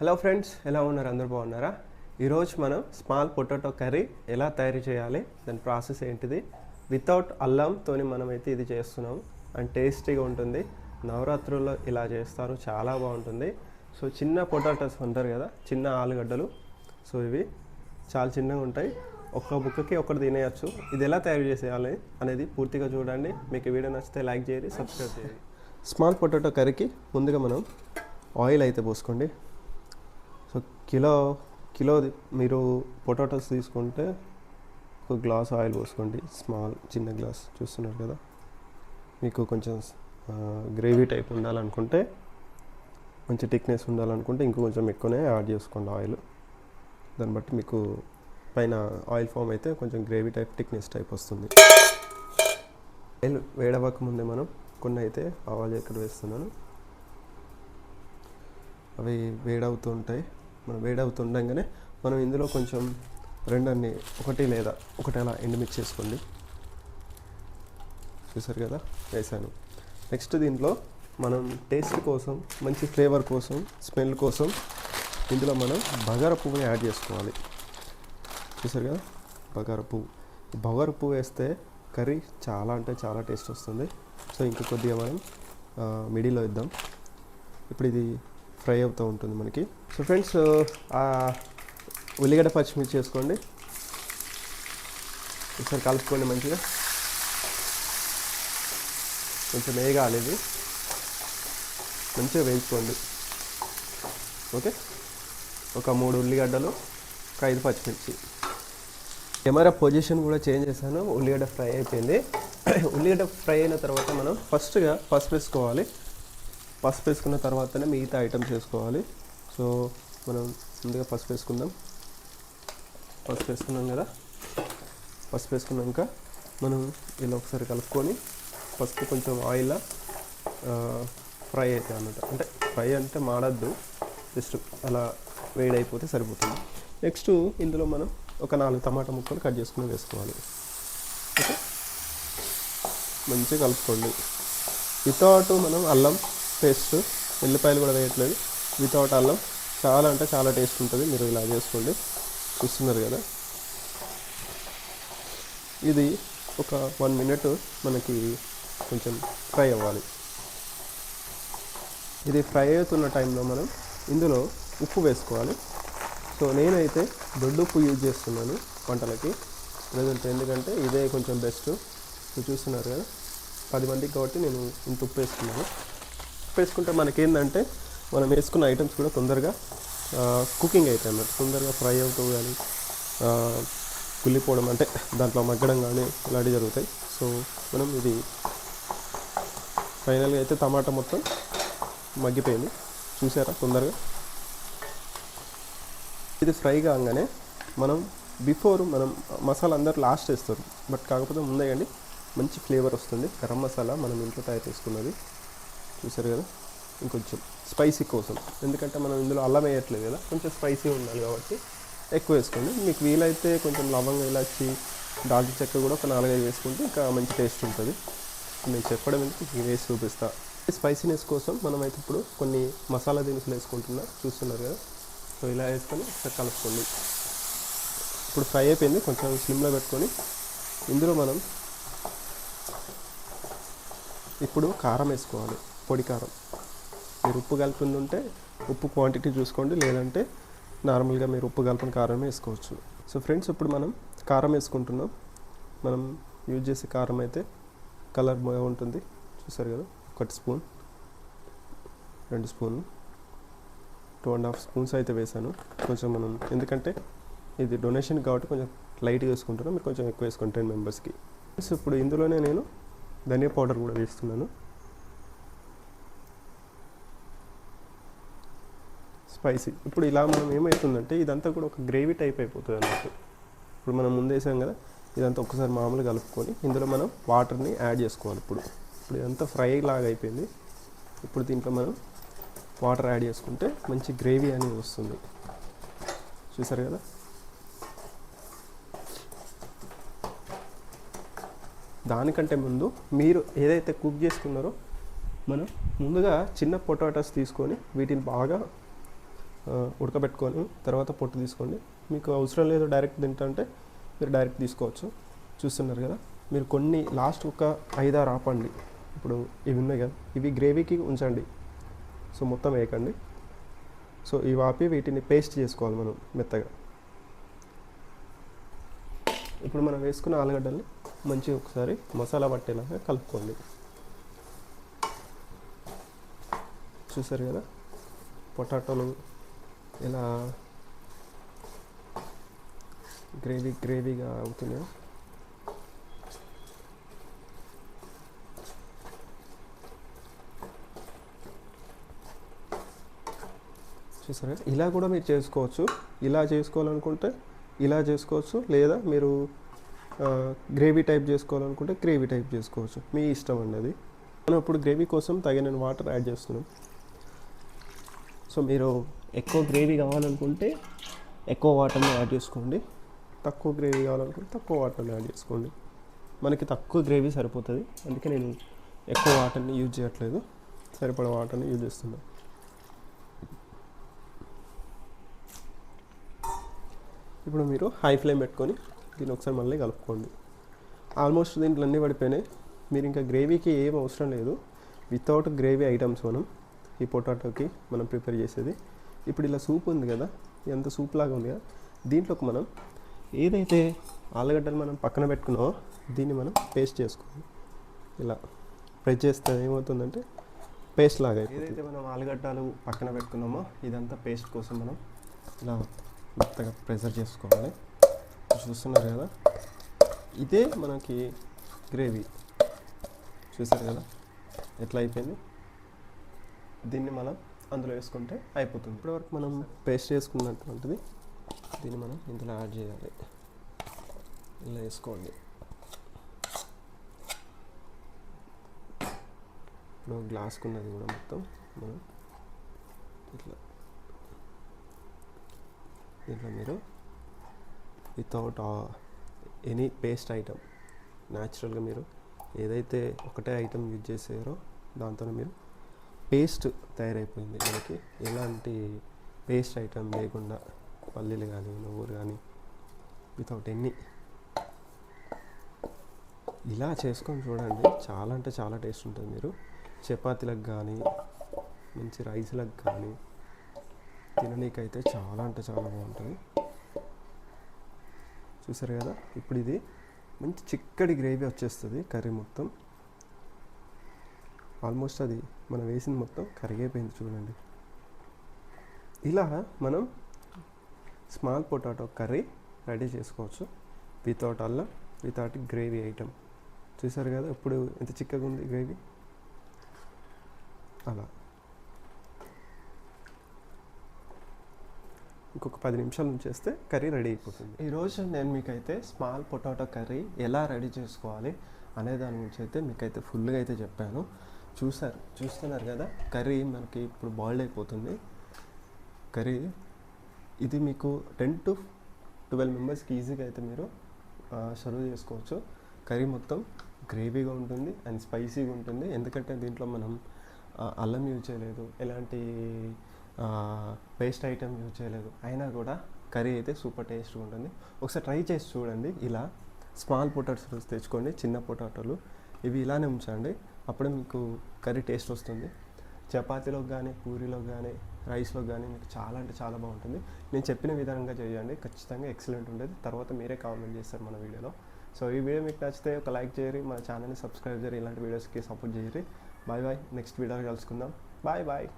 Hello friends ఎలా ఉన్నారు? అందరు బాగున్నారా? ఈరోజు మనం స్మాల్ పొటాటో కర్రీ ఎలా తయారు చేయాలి? దాని ప్రాసెస్ ఏంటిది? వితౌట్ అల్లంతో మనమైతే ఇది చేస్తున్నాం. అండ్ టేస్టీగా ఉంటుంది. నవరాత్రుల్లో ఇలా చేస్తారు. చాలా బాగుంటుంది. సో చిన్న పొటాటోస్ ఉంటారు కదా? చిన్న ఆలుగడ్డలు. సో ఇవి చాలా చిన్నగా ఉంటాయి. ఒక్క బుక్కకి ఒకటి తినేయచ్చు. ఇది ఎలా తయారు చేసేయాలి అనేది పూర్తిగా చూడండి. మీకు వీడియో నచ్చితే లైక్ చేయండి సబ్స్క్రైబ్ చేయండి. స్మాల్ పొటాటో కర్రీకి ముందుగా మనం ఆయిల్ అయితే పోసుకోండి. కిలో కిలో మీరు పొటాటోస్ తీసుకుంటే ఒక గ్లాస్ ఆయిల్ పోసుకోండి. స్మాల్ చిన్న గ్లాస్ చూస్తున్నారు కదా. మీకు కొంచెం గ్రేవీ టైప్ ఉండాలనుకుంటే మంచి థిక్నెస్ ఉండాలనుకుంటే ఇంకో కొంచెం ఎక్కువనే యాడ్ చేసుకోండి ఆయిల్. దాన్ని బట్టి మీకు పైన ఆయిల్ ఫామ్ అయితే కొంచెం గ్రేవీ టైప్ థిక్నెస్ టైప్ వస్తుంది. ఆయిల్ వేడవక ముందే మనం కొన్ని అయితే ఆవాలు ఇక్కడ వేస్తున్నాను. అవి వేడవుతూ ఉంటాయి. మనం వేడవుతుండగానే మనం ఇందులో కొంచెం రెండన్ని ఒకటి లేదా ఒకటి అలా ఎండుమిర్చి చేసుకోండి చూసారు కదా? వేసాను. నెక్స్ట్ దీంట్లో మనం టేస్ట్ కోసం మంచి ఫ్లేవర్ కోసం స్మెల్ కోసం ఇందులో మనం బగార పువ్వుని యాడ్ చేసుకోవాలి. చూసారు కదా? బగార పువ్వు. బగార పువ్వు వేస్తే కర్రీ చాలా అంటే చాలా టేస్ట్ వస్తుంది. సో ఇంకా కొద్దిగా మనం మిడిల్లో ఇద్దాం ఇప్పుడు ఇది ఫ్రై అవుతూ ఉంటుంది మనకి. సో ఫ్రెండ్స్ ఉల్లిగడ్డ పచ్చిమిర్చి చేసుకోండి ఒకసారి కలుపుకోండి మంచిగా. కొంచెం వేగాలి ఇది మంచిగా వేయించుకోండి. ఓకే ఒక మూడు ఉల్లిగడ్డలు ఒక ఐదు పచ్చిమిర్చి. కెమెరా పొజిషన్ కూడా చేంజ్ చేశాను. ఉల్లిగడ్డ ఫ్రై అయిపోయింది. ఉల్లిగడ్డ ఫ్రై అయిన తర్వాత మనం ఫస్ట్గా పసుపు వేసుకోవాలి. పసుపు వేసుకున్న తర్వాతనే మిగతా ఐటమ్స్ వేసుకోవాలి సో మనం ముందుగా పసుపు వేసుకుందాం. పసుపు వేసుకున్నాం కదా? పసుపు వేసుకున్నాక మనం ఇలా ఒకసారి కలుపుకొని పసుపు కొంచెం ఆయిల్ ఫ్రై అవుతుంది అన్నమాట. అంటే ఫ్రై అంటే మాడద్దు. జస్ట్ అలా వేడైపోతే సరిపోతుంది. నెక్స్ట్ ఇందులో మనం ఒక నాలుగు టమాటా ముక్కలు కట్ చేసుకుని వేసుకోవాలి. ఓకే? మంచిగా కలుపుకోండి. వితౌట్ మనం అల్లం పేస్ట్ ఉల్లిపాయలు కూడా వేయట్లేదు. వితౌట్ అల్లం. చాలా అంటే చాలా టేస్ట్ ఉంటుంది. మీరు ఇలా చేసుకోండి. చూస్తున్నారు కదా. ఇది ఒక వన్ మినిట్ మనకి కొంచెం ఫ్రై అవ్వాలి. ఇది ఫ్రై అవుతున్న టైంలో మనం ఇందులో ఉప్పు వేసుకోవాలి. సో నేనైతే దొడ్డు ఉప్పు యూజ్ చేస్తున్నాను వంటలకి. ప్రజెంట్ ఎందుకంటే ఇదే కొంచెం బెస్ట్ మీరు చూస్తున్నారు కదా. పది మందికి కాబట్టి నేను ఇంత ఉప్పు వేసుకున్నాను వేసుకుంటే మనకేందంటే మనం వేసుకున్న ఐటమ్స్ కూడా తొందరగా కుకింగ్ అవుతాయి అన్నమాట తొందరగా ఫ్రై అవుతూ కానీ కుళ్ళిపోవడం అంటే దాంట్లో మగ్గడం కానీ ఇలాంటివి జరుగుతాయి. సో మనం ఇది ఫైనల్గా అయితే టమాటా మొత్తం మగ్గిపోయింది. చూసారా తొందరగా? ఇది ఫ్రై కాగానే మనం బిఫోర్ మనం మసాలా అందరు లాస్ట్ వేస్తారు. బట్ కాకపోతే ముందేయండి మంచి ఫ్లేవర్ వస్తుంది. గరం మసాలా మనం ఇంట్లో తయారు చేసుకున్నది. చూసారు కదా? ఇంకొంచెం స్పైసీ కోసం. ఎందుకంటే మనం ఇందులో అల్లం వేయట్లేదు కదా? కొంచెం స్పైసీ ఉండాలి కాబట్టి ఎక్కువ వేసుకోండి. మీకు వీలైతే కొంచెం లవంగా ఇలాచి దాల్చిన చెక్క కూడా ఒక నాలుగైదు వేసుకుంటే ఇంకా మంచి టేస్ట్ ఉంటుంది. నేను చెప్పడం ఎందుకు? మీకు వేసి చూపిస్తా. స్పైసీనెస్ కోసం మనం అయితే ఇప్పుడు కొన్ని మసాలా దినుసులు వేసుకుంటున్నా. చూస్తున్నారు కదా? సో ఇలా వేసుకొని ఒకసారి కలుపుకోండి. ఇప్పుడు ఫ్రై అయిపోయింది. కొంచెం స్లిమ్లో పెట్టుకొని ఇందులో మనం ఇప్పుడు కారం వేసుకోవాలి. పొడి కారం. మీరు ఉప్పు కలిపింది ఉంటే ఉప్పు క్వాంటిటీ చూసుకోండి. లేదంటే నార్మల్గా మీరు ఉప్పు కలిపిన కారం వేసుకోవచ్చు. సో ఫ్రెండ్స్ ఇప్పుడు మనం కారం వేసుకుంటున్నాం. మనం యూజ్ చేసే కారం అయితే కలర్ బాగుంటుంది చూసారు కదా? ఒకటి స్పూన్ రెండు స్పూన్లు టూ అండ్ హాఫ్ స్పూన్స్ అయితే వేసాను కొంచెం మనం ఎందుకంటే ఇది డొనేషన్ కాబట్టి కొంచెం లైట్గా వేసుకుంటున్నాం. మీరు కొంచెం ఎక్కువ వేసుకోండి టెన్ మెంబర్స్కి సో ఇప్పుడు ఇందులోనే నేను ధనియా పౌడర్ కూడా వేస్తున్నాను. స్పైసీ. ఇప్పుడు ఇలా మనం ఏమవుతుందంటే ఇదంతా కూడా ఒక గ్రేవీ టైప్ అయిపోతుంది అన్నట్టు. ఇప్పుడు మనం ముందేసాం కదా ఇదంతా ఒకసారి మామూలుగా కలుపుకొని ఇందులో మనం వాటర్ని యాడ్ చేసుకోవాలి ఇప్పుడు. ఇప్పుడు ఇదంతా ఫ్రై లాగా అయిపోయింది. ఇప్పుడు దీంట్లో మనం వాటర్ యాడ్ చేసుకుంటే మంచి గ్రేవీ అనేది వస్తుంది. చూసారు కదా? దానికంటే ముందు మీరు ఏదైతే కుక్ చేసుకున్నారో మనం ముందుగా చిన్న పొటాటోస్ తీసుకొని వీటిని బాగా ఉడకబెట్టుకొని తర్వాత పొట్టు తీసుకోండి. మీకు అవసరం లేదు డైరెక్ట్ తింటుంటే మీరు డైరెక్ట్ తీసుకోవచ్చు. చూస్తున్నారు కదా? మీరు కొన్ని లాస్ట్ ఒక ఐదారు ఆపండి. ఇప్పుడు ఇవి ఉన్నాయి కదా? ఇవి గ్రేవీకి ఉంచండి. సో మొత్తం వేయకండి. సో ఇవి ఆపి వీటిని పేస్ట్ చేసుకోవాలి మనం మెత్తగా. ఇప్పుడు మనం వేసుకున్న ఆలుగడ్డల్ని మంచిగా ఒకసారి మసాలా పట్టేలాగా కలుపుకోండి. చూసారు కదా? పొటాటోలు ఇలా గ్రేవీ గ్రేవీగా అవుతున్నాయి చూసారా? ఇలా కూడా మీరు చేసుకోవచ్చు. ఇలా చేసుకోవాలనుకుంటే ఇలా చేసుకోవచ్చు. లేదా మీరు గ్రేవీ టైప్ చేసుకోవాలనుకుంటే గ్రేవీ టైప్ చేసుకోవచ్చు. మీ ఇష్టం అండి అది. మనం ఇప్పుడు గ్రేవీ కోసం తగిన వాటర్ యాడ్ చేస్తున్నాం. సో మీరు ఎక్కువ గ్రేవీ కావాలనుకుంటే ఎక్కువ వాటర్ని యాడ్ చేసుకోండి. తక్కువ గ్రేవీ కావాలనుకుంటే తక్కువ వాటర్ని యాడ్ చేసుకోండి. మనకి తక్కువ గ్రేవీ సరిపోతుంది. అందుకే నేను ఎక్కువ వాటర్ని యూజ్ చేయట్లేదు. సరిపడే వాటర్ని యూజ్ చేస్తున్నాను ఇప్పుడు మీరు హై ఫ్లేమ్ పెట్టుకొని దీన్ని ఒకసారి మళ్ళీ కలుపుకోండి. ఆల్మోస్ట్ దీంట్లో అన్నీ పడిపోయినాయి. మీరు ఇంకా గ్రేవీకి ఏం అవసరం లేదు. వితౌట్ గ్రేవీ ఐటమ్స్ మనం ఈ పొటాటోకి మనం ప్రిపేర్ చేసేది ఇప్పుడు ఇలా సూప్ ఉంది కదా ఎంత సూప్ లాగా ఉంది కదా దీంట్లోకి మనం ఏదైతే ఆలుగడ్డలు మనం పక్కన పెట్టుకున్నామో దీన్ని మనం పేస్ట్ చేసుకోవాలి. ఇలా ప్రెస్ చేస్తే ఏమవుతుందంటే పేస్ట్ లాగా ఏదైతే మనం ఆలుగడ్డలు పక్కన పెట్టుకున్నామో ఇదంతా పేస్ట్ కోసం మనం ఇలా మెత్తగా ప్రెజర్ చేసుకోవాలి. చూస్తున్నారు కదా? ఇదే మనకి గ్రేవీ. చూసారు కదా? ఎట్లా అయిపోయింది? దీన్ని మనం అందులో వేసుకుంటే అయిపోతుంది. ఇప్పటివరకు మనం పేస్ట్ చేసుకున్నటువంటిది దీన్ని మనం ఇందులో యాడ్ చేయాలి. ఇలా వేసుకోండి. ఇప్పుడు గ్లాస్కున్నది కూడా మొత్తం మనం ఇట్లా దీంట్లో మీరు వితౌట్ ఎనీ పేస్ట్ ఐటమ్ న్యాచురల్గా మీరు ఏదైతే ఒకటే ఐటమ్ యూజ్ చేసారో దాంతో మీరు పేస్ట్ తయారైపోయింది మనకి. ఎలాంటి పేస్ట్ ఐటమ్ లేకుండా పల్లీలు కానీ నువ్వులు కానీ వితౌట్ ఎన్ని. ఇలా చేసుకొని చూడండి. చాలా అంటే చాలా టేస్ట్ ఉంటుంది మీరు. చపాతీలకు కానీ మంచి రైస్లకు కానీ తిననీకైతే చాలా అంటే చాలా బాగుంటుంది. చూసారు కదా? ఇప్పుడు ఇది మంచి చిక్కటి గ్రేవీ వచ్చేస్తుంది కర్రీ మొత్తం. ఆల్మోస్ట్ అది మనం వేసింది మొత్తం కరిగైపోయింది చూడండి. ఇలా మనం స్మాల్ పొటాటో కర్రీ రెడీ చేసుకోవచ్చు వితౌట్ అల్లం వితౌట్ గ్రేవీ ఐటమ్ చూసారు కదా ఇప్పుడు ఎంత చిక్కగా ఉంది గ్రేవీ? అలా. ఇంకొక పది నిమిషాలు ఉంచేస్తే కర్రీ రెడీ అయిపోతుంది. ఈరోజు నేను మీకైతే స్మాల్ పొటాటో కర్రీ ఎలా రెడీ చేసుకోవాలి అనే దాని గురించి అయితే మీకైతే ఫుల్గా అయితే చెప్పాను. చూసారు చూస్తున్నారు కదా? కర్రీ మనకి ఇప్పుడు బాయిల్డ్ అయిపోతుంది. కర్రీ ఇది మీకు టెన్ టు ట్వెల్వ్ మెంబర్స్కి ఈజీగా అయితే మీరు సర్వ్ చేసుకోవచ్చు. కర్రీ మొత్తం గ్రేవీగా ఉంటుంది అండ్ స్పైసీగా ఉంటుంది. ఎందుకంటే దీంట్లో మనం అల్లం యూజ్ చేయలేదు. ఎలాంటి పేస్ట్ ఐటమ్ యూజ్ చేయలేదు. అయినా కూడా కర్రీ అయితే సూపర్ టేస్ట్గా ఉంటుంది. ఒకసారి ట్రై చేసి చూడండి. ఇలా స్మాల్ పొటాటోస్ తెచ్చుకోండి చిన్న పొటాటోలు ఇవి ఇలానే ఉంచండి. అప్పుడే మీకు కర్రీ టేస్ట్ వస్తుంది. చపాతీలో కానీ పూరీలోకి కానీ రైస్లో కానీ మీకు చాలా అంటే చాలా బాగుంటుంది. నేను చెప్పిన విధంగా చేయండి. ఖచ్చితంగా ఎక్సలెంట్ ఉండేది తర్వాత మీరే కామెంట్ చేస్తారు మన వీడియోలో. సో ఈ వీడియో మీకు నచ్చితే ఒక లైక్ చేయరి మన ఛానల్ని సబ్స్క్రైబ్ చేయరు ఇలాంటి వీడియోస్కి సపోర్ట్ చేయరు బాయ్ బాయ్. నెక్స్ట్ వీడియోలో కలుసుకుందాం. Bye bye.